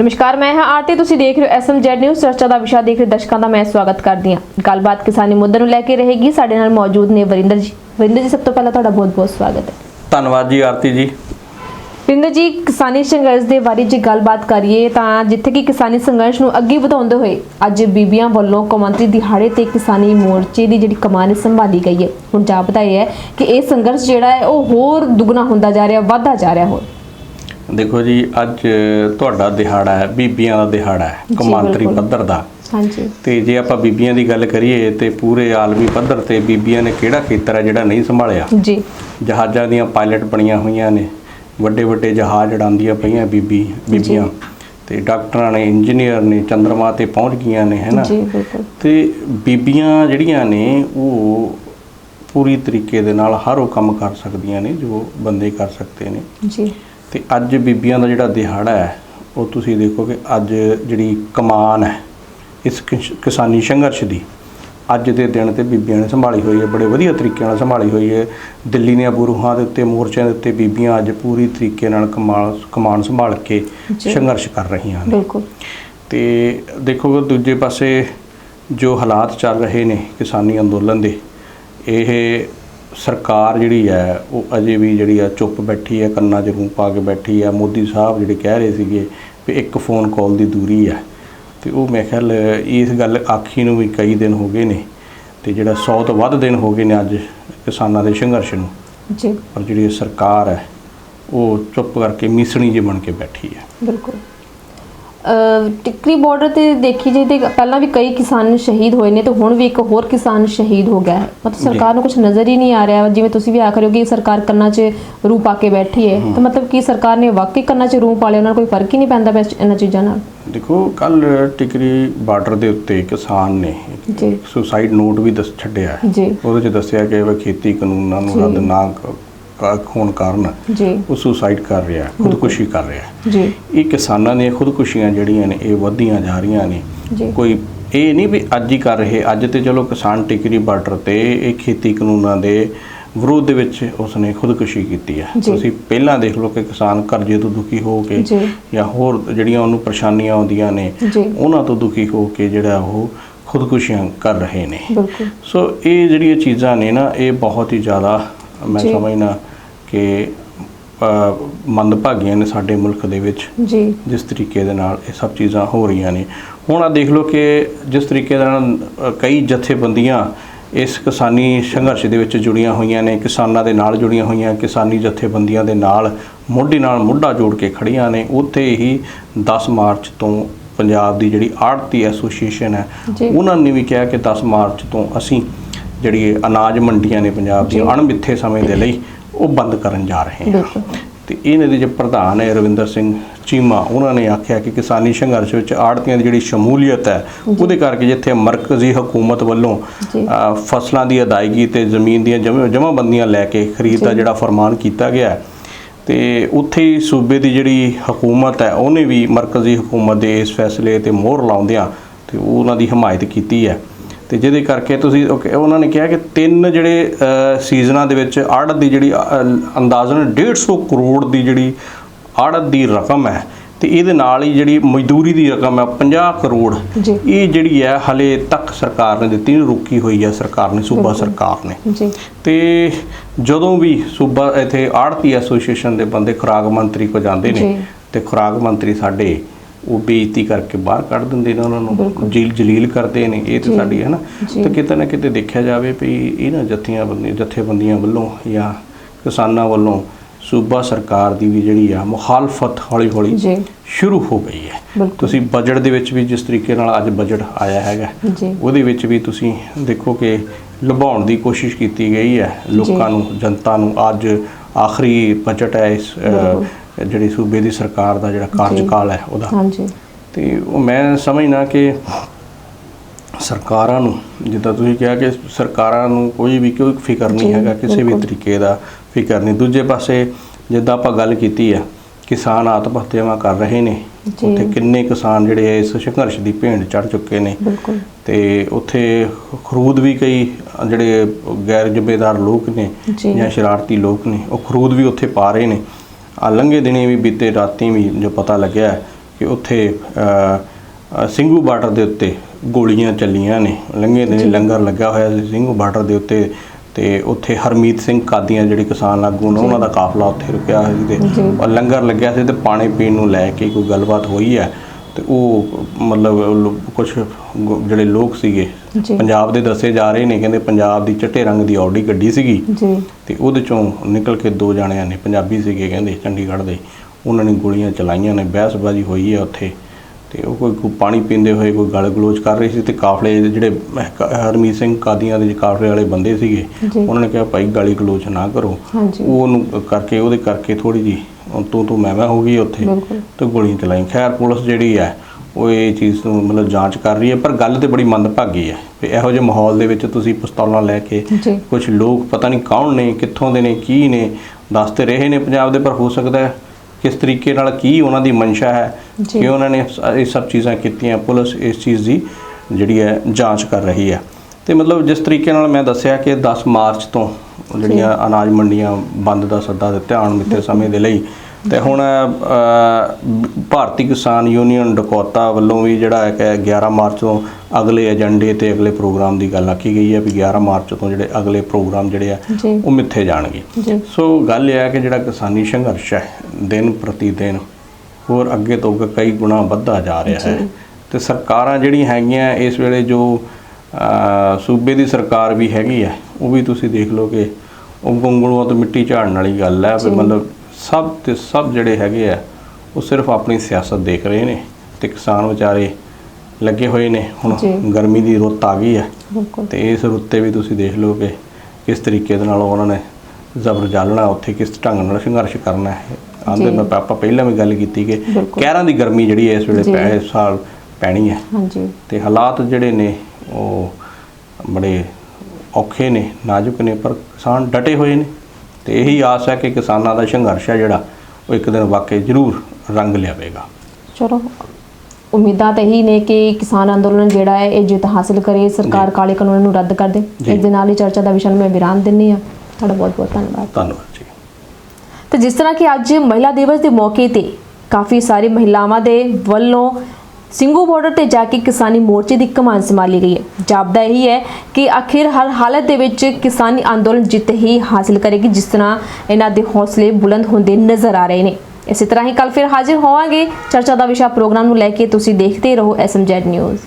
ਨਮਸਕਾਰ ਮੈਂ ਹਾਂ ਆਰਤੀ। ਤੁਸੀਂ ਦੇਖ ਰਹੇ ਹੋ ਐਸਐਮਜੈਡ ਨਿਊਜ਼। ਚਰਚਾ ਦਾ ਵਿਸ਼ਾ ਦੇਖ ਰਹੇ ਦਰਸ਼ਕਾਂ ਦਾ ਮੈਂ ਸਵਾਗਤ ਕਰਦੀ ਹਾਂ। ਗੱਲਬਾਤ ਕਿਸਾਨੀ ਮੁੱਦੇ ਨੂੰ ਲੈ ਕੇ ਰਹੇਗੀ। ਸਾਡੇ ਨਾਲ ਮੌਜੂਦ ਨੇ ਵਰਿੰਦਰ ਜੀ। ਵਰਿੰਦਰ ਜੀ ਸਭ ਤੋਂ ਪਹਿਲਾਂ ਤੁਹਾਡਾ ਬਹੁਤ-ਬਹੁਤ ਸਵਾਗਤ ਹੈ। ਧੰਨਵਾਦ ਜੀ ਆਰਤੀ ਜੀ। ਵਰਿੰਦਰ ਜੀ ਕਿਸਾਨੀ ਸੰਘਰਸ਼ ਦੇ ਬਾਰੇ ਜੇ ਗੱਲਬਾਤ ਕਰੀਏ ਤਾਂ ਜਿੱਥੇ ਕਿ ਕਿਸਾਨੀ ਸੰਘਰਸ਼ ਨੂੰ ਅੱਗੇ ਵਧਾਉਂਦੇ ਹੋਏ ਅੱਜ ਬੀਬੀਆਂ ਵੱਲੋਂ ਕੌਮਾਂਤਰੀ ਦਿਹਾੜੇ ਤੇ ਕਿਸਾਨੀ ਮੋਰਚੇ ਦੀ ਜਿਹੜੀ ਕਮਾਨ ਸੰਭਾਲੀ ਗਈ ਹੈ। ਹੁਣ ਜਾਪਦਾ ਇਹ ਹੈ ਕਿ ਇਹ ਸੰਘਰਸ਼ ਜਿਹੜਾ ਹੈ ਉਹ ਹੋਰ ਦੁੱਗਣਾ ਹੁੰਦਾ ਜਾ ਰਿਹਾ ਵਧਦਾ ਜਾ ਰਿਹਾ ਹੋਰ। ਦੇਖੋ ਜੀ ਅੱਜ ਤੁਹਾਡਾ ਦਿਹਾੜਾ ਹੈ ਬੀਬੀਆਂ ਦਾ ਦਿਹਾੜਾ ਹੈ ਕੌਮਾਂਤਰੀ। ਪੱਧਰ ਦਾ। ਹਾਂਜੀ। ਤੇ ਜੇ ਆਪਾਂ ਬੀਬੀਆਂ ਦੀ ਗੱਲ ਕਰੀਏ ਤੇ ਪੂਰੇ ਆਲਮੀ ਪੱਧਰ ਤੇ ਬੀਬੀਆਂ ਨੇ ਕਿਹੜਾ ਖੇਤਰ ਹੈ ਜਿਹੜਾ ਨਹੀਂ ਸੰਭਾਲਿਆ? ਜੀ। ਜਹਾਜ਼ਾਂ ਦੀਆਂ ਪਾਇਲਟ ਬਣੀਆਂ ਹੋਈਆਂ ਨੇ ਵੱਡੇ ਵੱਡੇ ਜਹਾਜ਼ ਉਡਾਉਂਦੀਆਂ ਪਈਆਂ ਬੀਬੀ ਬੀਬੀਆਂ। ਤੇ ਡਾਕਟਰਾਂ ਨੇ ਇੰਜੀਨੀਅਰ ਨੇ ਚੰਦਰਮਾ ਤੇ ਪਹੁੰਚ ਗਈਆਂ ਨੇ ਹੈਨਾ ਜੀ ਬਿਲਕੁਲ। ਤੇ ਬੀਬੀਆਂ ਜਿਹੜੀਆਂ ਨੇ ਉਹ ਪੂਰੀ ਤਰੀਕੇ ਦੇ ਨਾਲ ਹਰ ਉਹ ਕੰਮ ਕਰ ਸਕਦੀਆਂ ਨੇ ਜੋ ਬੰਦੇ ਕਰ ਸਕਦੇ ਨੇ। ਜੀ। ਤੇ ਅੱਜ ਬੀਬੀਆਂ ਦਾ ਜਿਹੜਾ ਦਿਹਾੜਾ ਹੈ ਉਹ ਤੁਸੀਂ ਦੇਖੋ ਕਿ ਅੱਜ ਜਿਹੜੀ ਕਮਾਨ ਹੈ ਇਸ ਕਿਸ- ਕਿਸਾਨੀ ਸੰਘਰਸ਼ ਦੀ ਅੱਜ ਦੇ ਦਿਨ ਤੇ ਬੀਬੀਆਂ ਨੇ ਸੰਭਾਲੀ ਹੋਈ ਹੈ ਬੜੇ ਵਧੀਆ ਤਰੀਕੇ ਨਾਲ ਸੰਭਾਲੀ ਹੋਈ ਹੈ। ਦਿੱਲੀ ਦੀਆਂ ਬੁਰੂਹਾਂ ਦੇ ਉੱਤੇ ਮੋਰਚਿਆਂ ਦੇ ਉੱਤੇ ਬੀਬੀਆਂ ਅੱਜ ਪੂਰੀ ਤਰੀਕੇ ਨਾਲ ਕਮਾਲ ਕਮਾਨ ਸੰਭਾਲ ਕੇ। ਸੰਘਰਸ਼ ਕਰ ਰਹੀਆਂ ਨੇ। ਬਿਲਕੁਲ। ਤੇ ਦੇਖੋ ਦੂਜੇ ਪਾਸੇ ਜੋ ਹਾਲਾਤ ਚੱਲ ਰਹੇ ਨੇ ਕਿਸਾਨੀ ਅੰਦੋਲਨ ਦੇ ਇਹ ਸਰਕਾਰ ਜਿਹੜੀ ਹੈ ਉਹ ਅਜੇ ਵੀ ਜਿਹੜੀ ਆ ਚੁੱਪ ਬੈਠੀ ਹੈ ਕੰਨਾਂ 'ਚ ਰੂੰ ਪਾ ਕੇ ਬੈਠੀ ਹੈ ਮੋਦੀ ਸਾਹਿਬ ਜਿਹੜੇ ਕਹਿ ਰਹੇ ਸੀਗੇ ਵੀ ਇੱਕ ਫੋਨ ਕਾਲ ਦੀ ਦੂਰੀ ਹੈ। ਤੇ ਉਹ ਮੈਂ ਖਿਆਲ ਇਸ ਗੱਲ ਆਖੀ ਨੂੰ ਵੀ ਕਈ ਦਿਨ ਹੋ ਗਏ ਨੇ ਤੇ ਜਿਹੜਾ 100 ਤੋਂ ਵੱਧ ਦਿਨ ਹੋ ਗਏ ਨੇ ਅੱਜ ਕਿਸਾਨਾਂ ਦੇ ਸੰਘਰਸ਼ ਨੂੰ। ਜੀ। ਪਰ ਜਿਹੜੀ ਸਰਕਾਰ ਹੈ ਉਹ ਚੁੱਪ ਕਰਕੇ ਮੀਸਣੀ ਜੇ ਬਣ ਕੇ ਬੈਠੀ ਹੈ। ਬਿਲਕੁਲ। ਟਿੱਕਰੀ ਬਾਰਡਰ ਤੇ ਦੇਖੀ ਜੇ ਤੇ ਪਹਿਲਾਂ ਵੀ ਕਈ ਕਿਸਾਨ ਸ਼ਹੀਦ ਹੋਏ ਨੇ ਤੇ ਹੁਣ ਵੀ ਇੱਕ ਹੋਰ ਕਿਸਾਨ ਸ਼ਹੀਦ ਹੋ ਗਿਆ ਹੈ। ਮਤਲਬ ਸਰਕਾਰ ਨੂੰ ਕੁਝ ਨਜ਼ਰ ਹੀ ਨਹੀਂ ਆ ਰਿਹਾ। ਜਿਵੇਂ ਤੁਸੀਂ ਵੀ ਆਖ ਰਹੇ ਹੋ ਕਿ ਸਰਕਾਰ ਕੰਨਾਂ 'ਚ ਰੂਹ ਪਾ ਕੇ ਬੈਠੀ ਹੈ ਤਾਂ ਮਤਲਬ ਕਿ ਸਰਕਾਰ ਨੇ ਵਾਕਈ ਕੰਨਾਂ 'ਚ ਰੂਹ ਪਾ ਲਿਆ ਉਹਨਾਂ ਨੂੰ ਕੋਈ ਫ਼ਰਕ ਹੀ ਨਹੀਂ ਪੈਂਦਾ ਬਸ ਇਹਨਾਂ ਚੀਜ਼ਾਂ ਨਾਲ? ਦੇਖੋ ਕੱਲ ਟਿਕਰੀ ਬਾਰਡਰ ਦੇ ਉੱਤੇ ਕਿਸਾਨ ਨੇ ਜੀ। ਸੁਸਾਈਡ ਨੋਟ ਵੀ ਦੱਸ ਛੱਡਿਆ। ਜੀ। ਉਹਦੇ 'ਚ ਦੱਸਿਆ ਕਿ ਖੇਤੀ ਕਾਨੂੰਨਾਂ ਨੂੰ। ਰੱਦ ਨਾ ਹੋਣ ਕਾਰਨ ਜੀ। ਉਹ ਸੁਸਾਈਡ ਕਰ ਰਿਹਾ ਖੁਦਕੁਸ਼ੀ ਕਰ ਰਿਹਾ। ਜੀ। ਇਹ ਕਿਸਾਨਾਂ ਦੀਆਂ ਖੁਦਕੁਸ਼ੀਆਂ ਜਿਹੜੀਆਂ ਨੇ ਇਹ ਵਧੀਆਂ ਜਾ ਰਹੀਆਂ ਨੇ। ਕੋਈ ਇਹ ਨਹੀਂ ਵੀ ਅੱਜ ਹੀ ਕਰ ਰਹੇ ਅੱਜ ਤੇ ਚਲੋ ਕਿਸਾਨ ਟਿਕਰੀ ਬਾਰਡਰ ਤੇ ਇਹ ਖੇਤੀ ਕਾਨੂੰਨਾਂ ਦੇ ਵਿਰੋਧ ਦੇ ਵਿੱਚ ਉਸਨੇ ਖੁਦਕੁਸ਼ੀ ਕੀਤੀ ਹੈ। ਤੁਸੀਂ ਪਹਿਲਾਂ ਦੇਖ ਲਓ ਕਿ ਕਿਸਾਨ ਕਰਜ਼ੇ ਤੋਂ ਦੁਖੀ ਹੋ ਕੇ ਜੀ। ਹੋਰ ਜਿਹੜੀਆਂ ਉਹਨੂੰ ਪਰੇਸ਼ਾਨੀਆਂ ਆਉਂਦੀਆਂ ਨੇ ਉਹਨਾਂ ਤੋਂ ਦੁਖੀ ਹੋ ਕੇ ਜਿਹੜਾ ਉਹ ਖੁਦਕੁਸ਼ੀਆਂ ਕਰ ਰਹੇ ਨੇ। ਬਿਲਕੁਲ। ਸੋ ਇਹ ਜਿਹੜੀਆਂ ਚੀਜ਼ਾਂ ਨੇ ਨਾ ਇਹ ਬਹੁਤ ਹੀ ਜ਼ਿਆਦਾ ਮੈਂ। ਸਮਝਣਾ ਕਿ ਮੰਦਭਾਗੀਆਂ ਨੇ ਸਾਡੇ ਮੁਲਕ ਦੇ ਵਿੱਚ ਜੀ ਜਿਸ ਤਰੀਕੇ ਦੇ ਨਾਲ ਇਹ ਸਭ ਚੀਜ਼ਾਂ ਹੋ ਰਹੀਆਂ ਨੇ ਹੁਣ ਆ ਦੇਖ ਲਓ ਕਿ ਜਿਸ ਤਰੀਕੇ ਦੇ ਨਾਲ ਕਈ ਜਥੇਬੰਦੀਆਂ ਇਸ ਕਿਸਾਨੀ ਸੰਘਰਸ਼ ਦੇ ਵਿੱਚ ਜੁੜੀਆਂ ਹੋਈਆਂ ਨੇ ਕਿਸਾਨਾਂ ਦੇ ਨਾਲ ਜੁੜੀਆਂ ਹੋਈਆਂ ਕਿਸਾਨੀ ਜਥੇਬੰਦੀਆਂ ਦੇ ਨਾਲ ਮੋਢੇ ਨਾਲ ਮੋਢਾ ਜੋੜ ਕੇ ਖੜੀਆਂ ਨੇ ਉੱਥੇ ਹੀ 10 ਮਾਰਚ ਤੋਂ ਪੰਜਾਬ ਦੀ ਜਿਹੜੀ ਆੜਤੀ ਐਸੋਸੀਏਸ਼ਨ ਹੈ। ਉਹਨਾਂ ਨੇ ਵੀ ਕਿਹਾ ਕਿ 10 ਮਾਰਚ ਤੋਂ ਅਸੀਂ ਜਿਹੜੀ ਅਨਾਜ ਮੰਡੀਆਂ ਨੇ ਪੰਜਾਬ ਜੀ। ਅਣਮਿੱਥੇ ਸਮੇਂ ਦੇ ਲਈ ਉਹ ਬੰਦ ਕਰਨ ਜਾ ਰਹੇ ਹਾਂ। ਤੇ ਇਹਨਾਂ ਦੇ ਜੋ ਪ੍ਰਧਾਨ ਹੈ ਰਵਿੰਦਰ ਸਿੰਘ ਚੀਮਾ ਉਹਨਾਂ ਨੇ ਆਖਿਆ ਕਿ ਕਿਸਾਨੀ ਸੰਘਰਸ਼ ਵਿੱਚ ਆੜਤੀਆਂ ਦੀ ਜਿਹੜੀ ਸ਼ਮੂਲੀਅਤ ਹੈ ਉਹਦੇ ਕਰਕੇ ਜਿੱਥੇ ਮਰਕਜ਼ੀ ਹਕੂਮਤ ਵੱਲੋਂ ਫਸਲਾਂ ਦੀ ਅਦਾਇਗੀ ਤੇ ਜ਼ਮੀਨ ਦੀਆਂ ਜਮ੍ਹਾਂ ਜਮ੍ਹਾਂਬੰਦੀਆਂ ਲੈ ਕੇ ਖਰੀਦ ਦਾ। ਜਿਹੜਾ ਫਰਮਾਨ ਕੀਤਾ ਗਿਆ ਤੇ ਉੱਥੇ ਹੀ ਸੂਬੇ ਦੀ ਜਿਹੜੀ ਹਕੂਮਤ ਹੈ ਉਹਨੇ ਵੀ ਮਰਕਜ਼ੀ ਹਕੂਮਤ ਦੇ ਇਸ ਫੈਸਲੇ ਤੇ ਮੋਹਰ ਲਾਉਂਦਿਆਂ ਤੇ ਉਹ ਉਹਨਾਂ ਦੀ ਹਮਾਇਤ ਕੀਤੀ ਹੈ। ਤੇ ਜਿਹਦੇ ਕਰਕੇ ਤੁਸੀਂ ਉਹਨਾਂ ਨੇ ਕਿਹਾ ਕਿ ਤਿੰਨ ਜਿਹੜੇ ਸੀਜ਼ਨਾਂ ਦੇ ਵਿੱਚ ਆੜਤ ਦੀ ਜਿਹੜੀ ਅੰਦਾਜ਼ਨ 150 ਕਰੋੜ ਦੀ ਜਿਹੜੀ ਆੜਤ ਦੀ ਰਕਮ ਹੈ ਤੇ ਇਹਦੇ ਨਾਲ ਹੀ ਜਿਹੜੀ ਮਜ਼ਦੂਰੀ ਦੀ ਰਕਮ ਹੈ 50 ਕਰੋੜ। ਇਹ ਜਿਹੜੀ ਹੈ ਹਲੇ ਤੱਕ ਸਰਕਾਰ ਨੇ ਦਿੱਤੀ ਨਹੀਂ ਰੁਕੀ ਹੋਈ ਹੈ ਸਰਕਾਰ ਨੇ ਸੂਬਾ। ਸਰਕਾਰ ਨੇ ਜੀ ਤੇ ਜਦੋਂ ਵੀ ਸੂਬਾ ਇੱਥੇ ਆੜਤੀ ਐਸੋਸੀਏਸ਼ਨ ਦੇ ਬੰਦੇ ਖੁਰਾਕ ਮੰਤਰੀ ਕੋ ਜਾਂਦੇ ਨੇ। ਤੇ ਖੁਰਾਕ ਮੰਤਰੀ ਸਾਡੇ ਉਹ ਬੇਇੱਜ਼ਤੀ ਕਰਕੇ ਬਾਹਰ ਕੱਢ ਦਿੰਦੇ ਨੇ ਉਹਨਾਂ ਨੂੰ। ਜੀਲ ਜਲੀਲ ਕਰਦੇ ਨੇ ਇਹ ਤੇ। ਸਾਡੀ ਹੈ ਨਾ। ਤੇ ਕਿਤੇ ਨਾ ਕਿਤੇ ਦੇਖਿਆ ਜਾਵੇ ਵੀ ਇਹਨਾਂ ਜਥੀਆਂ ਬੰਦੀਆਂ ਜਥੇਬੰਦੀਆਂ ਵੱਲੋਂ ਜਾਂ ਕਿਸਾਨਾਂ ਵੱਲੋਂ ਸੂਬਾ ਸਰਕਾਰ ਦੀ ਵੀ ਜਿਹੜੀ ਆ ਮੁਖਾਲਫਤ ਹੌਲੀ ਹੌਲੀ ਜੀ। ਸ਼ੁਰੂ ਹੋ ਗਈ ਹੈ। ਤੁਸੀਂ ਬਜਟ ਦੇ ਵਿੱਚ ਵੀ ਜਿਸ ਤਰੀਕੇ ਨਾਲ ਅੱਜ ਬਜਟ ਆਇਆ ਹੈਗਾ ਉਹਦੇ ਵਿੱਚ ਵੀ ਤੁਸੀਂ ਦੇਖੋ ਕਿ ਲੁਭਾਉਣ ਦੀ ਕੋਸ਼ਿਸ਼ ਕੀਤੀ ਗਈ ਹੈ। ਲੋਕਾਂ ਨੂੰ ਜਨਤਾ ਨੂੰ ਅੱਜ ਆਖਰੀ ਬਜਟ ਹੈ ਇਸ ਜਿਹੜੀ ਸੂਬੇ ਦੀ ਸਰਕਾਰ ਦਾ ਜਿਹੜਾ ਕਾਰਜਕਾਲ ਹੈ ਉਹਦਾ ਹਾਂਜੀ ਤੇ ਉਹ ਮੈਂ ਸਮਝਣਾ ਕਿ ਸਰਕਾਰਾਂ ਨੂੰ ਜਿੱਦਾਂ ਤੁਸੀਂ ਕਿਹਾ ਕਿ ਸਰਕਾਰਾਂ ਨੂੰ ਕੋਈ ਵੀ ਕੋਈ ਫਿਕਰ ਨਹੀਂ ਹੈਗਾ ਕਿਸੇ ਵੀ। ਤਰੀਕੇ ਦਾ ਫਿਕਰ ਨਹੀਂ ਦੂਜੇ ਪਾਸੇ ਜਿੱਦਾਂ ਆਪਾਂ ਗੱਲ ਕੀਤੀ ਹੈ ਕਿਸਾਨ ਆਤਮ ਹੱਤਿਆਵਾਂ ਕਰ ਰਹੇ ਨੇ। ਉੱਥੇ ਕਿੰਨੇ ਕਿਸਾਨ ਜਿਹੜੇ ਇਸ ਸੰਘਰਸ਼ ਦੀ ਭੇਂਟ ਚੜ ਚੁੱਕੇ ਨੇ ਤੇ ਉੱਥੇ ਖਰੂਦ ਵੀ ਕਈ ਜਿਹੜੇ ਗੈਰ ਜ਼ਿੰਮੇਦਾਰ ਲੋਕ ਨੇ। ਜਾਂ ਸ਼ਰਾਰਤੀ ਲੋਕ ਨੇ ਉਹ ਖਰੂਦ ਵੀ ਉੱਥੇ ਪਾ ਰਹੇ ਨੇ ਆ ਲੰਘੇ ਦਿਨੇ ਵੀ ਬੀਤੇ ਰਾਤੀ ਵੀ ਜੋ ਪਤਾ ਲੱਗਿਆ ਕਿ ਉੱਥੇ ਸਿੰਘੂ ਬਾਰਡਰ ਦੇ ਉੱਤੇ ਗੋਲੀਆਂ ਚੱਲੀਆਂ ਨੇ। ਲੰਘੇ ਦੇ ਲੰਗਰ ਲੱਗਾ ਹੋਇਆ ਸੀ ਸਿੰਘੂ ਬਾਰਡਰ ਦੇ ਉੱਤੇ ਤੇ ਉੱਥੇ ਹਰਮੀਤ ਸਿੰਘ ਕਾਦੀਆਂ ਜਿਹੜੇ ਕਿਸਾਨ ਆਗੂ ਨੇ ਉਹਨਾਂ ਦਾ ਕਾਫਲਾ ਉੱਥੇ ਰੁਕਿਆ ਹੋਇਆ ਸੀ ਤੇ ਲੰਗਰ ਲੱਗਿਆ ਸੀ ਤੇ ਪਾਣੀ ਪੀਣ ਨੂੰ ਲੈ ਕੇ ਕੋਈ ਗੱਲਬਾਤ ਹੋਈ ਹੈ। ਤੇ ਉਹ ਮਤਲਬ ਕੁਝ ਜਿਹੜੇ ਲੋਕ ਸੀਗੇ। ਪੰਜਾਬ ਦੇ ਦੱਸੇ ਜਾ ਰਹੇ ਨੇ ਕਹਿੰਦੇ ਪੰਜਾਬ ਦੀ ਚਿੱਟੇ ਰੰਗ ਦੀ ਆਡੀ ਗੱਡੀ ਸੀਗੀ। ਜੀ। ਤੇ ਉਹਦੇ ਚੋਂ ਨਿਕਲ ਕੇ ਦੋ ਜਾਣਿਆਂ ਨੇ ਪੰਜਾਬੀ ਸੀਗੇ ਕਹਿੰਦੇ ਚੰਡੀਗੜ੍ਹ ਦੇ। ਉਹਨਾਂ ਨੇ ਗੋਲੀਆਂ ਚਲਾਈਆਂ ਨੇ ਬਹਿਸਬਾਜ਼ੀ ਹੋਈ ਹੈ ਉੱਥੇ। ਤੇ ਉਹ ਕੋਈ ਕੋਈ ਪਾਣੀ ਪੀਂਦੇ ਹੋਏ ਕੋਈ ਗਲ ਗਲੋਚ ਕਰ ਰਹੀ ਸੀ ਤੇ ਕਾਫਲੇ ਦੇ ਜਿਹੜੇ ਹਰਮੀਤ ਸਿੰਘ ਕਾਦੀਆਂ ਦੇ ਕਾਫਲੇ ਵਾਲੇ ਬੰਦੇ ਸੀਗੇ। ਉਹਨਾਂ ਨੇ ਕਿਹਾ ਭਾਈ ਗਾਲੀ ਗਲੋਚ ਨਾ ਕਰੋ। ਉਹ ਉਹਨੂੰ ਕਰਕੇ ਉਹਦੇ ਕਰਕੇ ਥੋੜੀ ਜੀ ਤੂੰ ਤੂੰ ਮੈਂ ਮੈਂ ਹੋ ਗਈ ਉੱਥੇ ਤੇ ਗੋਲੀਆਂ ਚਲਾਈਆਂ। ਖੈਰ ਪੁਲਿਸ ਜਿਹੜੀ ਹੈ ਉਹ ਇਹ ਚੀਜ਼ ਨੂੰ ਮਤਲਬ ਜਾਂਚ ਕਰ ਰਹੀ ਹੈ ਪਰ ਗੱਲ ਤੇ ਬੜੀ ਮੰਦਭਾਗੀ ਹੈ ਵੀ ਇਹੋ ਜਿਹੇ ਮਾਹੌਲ ਦੇ ਵਿੱਚ ਤੁਸੀਂ ਪਿਸਤੌਲਾਂ ਲੈ ਕੇ ਕੁਝ ਲੋਕ ਪਤਾ ਨਹੀਂ ਕੌਣ ਨੇ ਕਿੱਥੋਂ ਦੇ ਨੇ ਕੀ ਨੇ ਦੱਸ ਤੇ ਰਹੇ ਨੇ ਪੰਜਾਬ ਦੇ ਪਰ ਹੋ ਸਕਦਾ ਹੈ ਕਿਸ ਤਰੀਕੇ ਨਾਲ ਕੀ ਉਹਨਾਂ ਦੀ ਮਨਸ਼ਾ ਹੈ। ਕਿ ਉਹਨਾਂ ਨੇ ਇਹ ਸਭ ਚੀਜ਼ਾਂ ਕੀਤੀਆਂ ਪੁਲਿਸ ਇਸ ਚੀਜ਼ ਦੀ ਜਿਹੜੀ ਹੈ ਜਾਂਚ ਕਰ ਰਹੀ ਹੈ। ਤੇ ਮਤਲਬ ਜਿਸ ਤਰੀਕੇ ਨਾਲ ਮੈਂ ਦੱਸਿਆ ਕਿ 10 ਮਾਰਚ ਤੋਂ ਜਿਹੜੀਆਂ ਅਨਾਜ ਮੰਡੀਆਂ ਬੰਦ ਦਾ ਸੱਦਾ ਦਿੱਤਾ ਆਉਣ ਮਿੱਥੇ ਸਮੇਂ ਦੇ ਲਈ ਤੇ ਹੁਣ ਭਾਰਤੀ ਕਿਸਾਨ ਯੂਨੀਅਨ ਡਕੌਤਾ ਵੱਲੋਂ ਵੀ ਜਿਹੜਾ ਹੈ ਕਿ 11 ਮਾਰਚ ਤੋਂ ਅਗਲੇ ਏਜੰਡੇ ਤੇ ਅਗਲੇ ਪ੍ਰੋਗਰਾਮ ਦੀ ਗੱਲ ਆਖੀ ਗਈ ਹੈ ਵੀ 11 ਮਾਰਚ ਤੋਂ ਜਿਹੜੇ ਅਗਲੇ ਪ੍ਰੋਗਰਾਮ ਜਿਹੜੇ ਆ ਉਹ ਮਿੱਥੇ ਜਾਣਗੇ। ਸੋ ਗੱਲ ਇਹ ਹੈ ਕਿ ਜਿਹੜਾ ਕਿਸਾਨੀ ਸੰਘਰਸ਼ ਹੈ ਦਿਨ ਪ੍ਰਤੀ ਦਿਨ ਹੋਰ ਅੱਗੇ ਤੋਂ ਅੱਗੇ ਕਈ ਗੁਣਾ ਵੱਧਦਾ ਜਾ ਰਿਹਾ ਹੈ। ਤੇ ਸਰਕਾਰਾਂ ਜਿਹੜੀਆਂ ਹੈਗੀਆਂ ਇਸ ਵੇਲੇ ਜੋ ਸੂਬੇ ਦੀ ਸਰਕਾਰ ਵੀ ਹੈਗੀ ਹੈ ਉਹ ਵੀ ਤੁਸੀਂ ਦੇਖ ਲਓ ਕਿ ਉਹ ਗੰਗਲੋਂ ਤੋਂ ਮਿੱਟੀ ਝਾੜਨ ਵਾਲੀ ਗੱਲ ਹੈ ਵੀ। ਮਤਲਬ ਸਭ ਤੇ ਸਭ ਜਿਹੜੇ ਹੈਗੇ ਆ ਉਹ ਸਿਰਫ ਆਪਣੀ ਸਿਆਸਤ ਦੇਖ ਰਹੇ ਨੇ ਤੇ ਕਿਸਾਨ ਵਿਚਾਰੇ ਲੱਗੇ ਹੋਏ ਨੇ ਹੁਣ। ਗਰਮੀ ਦੀ ਰੁੱਤ ਆ ਗਈ ਹੈ ਤੇ ਇਸ ਰੁੱਤੇ ਵੀ ਤੁਸੀਂ ਦੇਖ ਲਓ ਕਿ ਕਿਸ ਤਰੀਕੇ ਦੇ ਨਾਲ ਉਹਨਾਂ ਨੇ ਜ਼ਬਰ ਜਾਲਣਾ ਉੱਥੇ ਕਿਸ ਢੰਗ ਨਾਲ ਸੰਘਰਸ਼ ਕਰਨਾ ਹੈ ਆਂਦੇ। ਮੈਂ ਆਪਾਂ ਪਹਿਲਾਂ ਵੀ ਗੱਲ ਕੀਤੀ ਕਿ। ਕਹਿਰਾਂ ਦੀ ਗਰਮੀ ਜਿਹੜੀ ਹੈ ਇਸ ਵੇਲੇ। ਪੈ ਇਸ ਸਾਲ ਪੈਣੀ ਹੈ ਹਾਂਜੀ ਤੇ ਹਾਲਾਤ ਜਿਹੜੇ ਨੇ ਉਹ ਬੜੇ ਔਖੇ ਨੇ ਨਾਜ਼ੁਕ ਨੇ ਪਰ ਕਿਸਾਨ ਡਟੇ ਹੋਏ ਨੇ ਤੇ ਇਹੀ ਆਸ ਹੈ ਕਿ ਕਿਸਾਨਾਂ ਦਾ ਸੰਘਰਸ਼ ਹੈ ਜਿਹੜਾ ਉਹ ਇੱਕ ਦਿਨ ਵਾਕਈ ਜ਼ਰੂਰ ਰੰਗ ਲਿਆਵੇਗਾ। ਚਲੋ ਉਮੀਦਾਂ ਤਾਂ ਇਹੀ ਨੇ ਕਿ ਕਿਸਾਨ ਅੰਦੋਲਨ ਜਿਹੜਾ ਹੈ ਇਹ ਜਿੱਤ ਹਾਸਲ ਕਰੇ ਸਰਕਾਰ। ਕਾਲੇ ਕਾਨੂੰਨ ਨੂੰ ਰੱਦ ਕਰ ਦੇ। ਇਸ ਦੇ ਨਾਲ ਹੀ ਚਰਚਾ ਦਾ ਵਿਸ਼ਾ ਨੂੰ ਮੈਂ ਵਿਰਾਮ ਦਿੰਨੀ ਆ ਤੁਹਾਡਾ ਬਹੁਤ ਬਹੁਤ ਧੰਨਵਾਦ। ਧੰਨਵਾਦ ਜੀ। ਤੇ ਜਿਸ ਤਰ੍ਹਾਂ ਕਿ ਅੱਜ ਮਹਿਲਾ ਦਿਵਸ ਦੇ ਮੌਕੇ ਤੇ ਕਾਫੀ ਸਾਰੀ ਮਹਿਲਾਵਾਂ ਦੇ ਵੱਲੋਂ ਸਿੰਘੂ ਬਾਰਡਰ ਤੇ ਜਾ ਕੇ ਕਿਸਾਨੀ ਮੋਰਚੇ ਦੀ ਕਮਾਨ ਸੰਭਾਲੀ ਗਈ ਹੈ। ਜਾਪਦਾ ਇਹੀ ਹੈ ਕਿ ਆਖਿਰ ਹਰ ਹਾਲਤ ਦੇ ਵਿੱਚ ਕਿਸਾਨੀ ਅੰਦੋਲਨ ਜਿੱਤ ਹੀ ਹਾਸਲ ਕਰੇਗੀ, ਜਿਸ ਤਰ੍ਹਾਂ ਇਹਨਾਂ ਦੇ ਹੌਸਲੇ ਬੁਲੰਦ ਹੁੰਦੇ ਨਜ਼ਰ ਆ ਰਹੇ ਨੇ। ਇਸੇ ਤਰ੍ਹਾਂ ਹੀ ਕੱਲ ਫਿਰ ਹਾਜ਼ਰ ਹੋਵਾਂਗੇ। ਚਰਚਾ ਦਾ ਵਿਸ਼ਾ ਪ੍ਰੋਗਰਾਮ ਨੂੰ ਲੈ ਕੇ ਤੁਸੀਂ ਦੇਖਦੇ ਰਹੋ ਐਸਐਮਜੈਡ ਨਿਊਜ਼।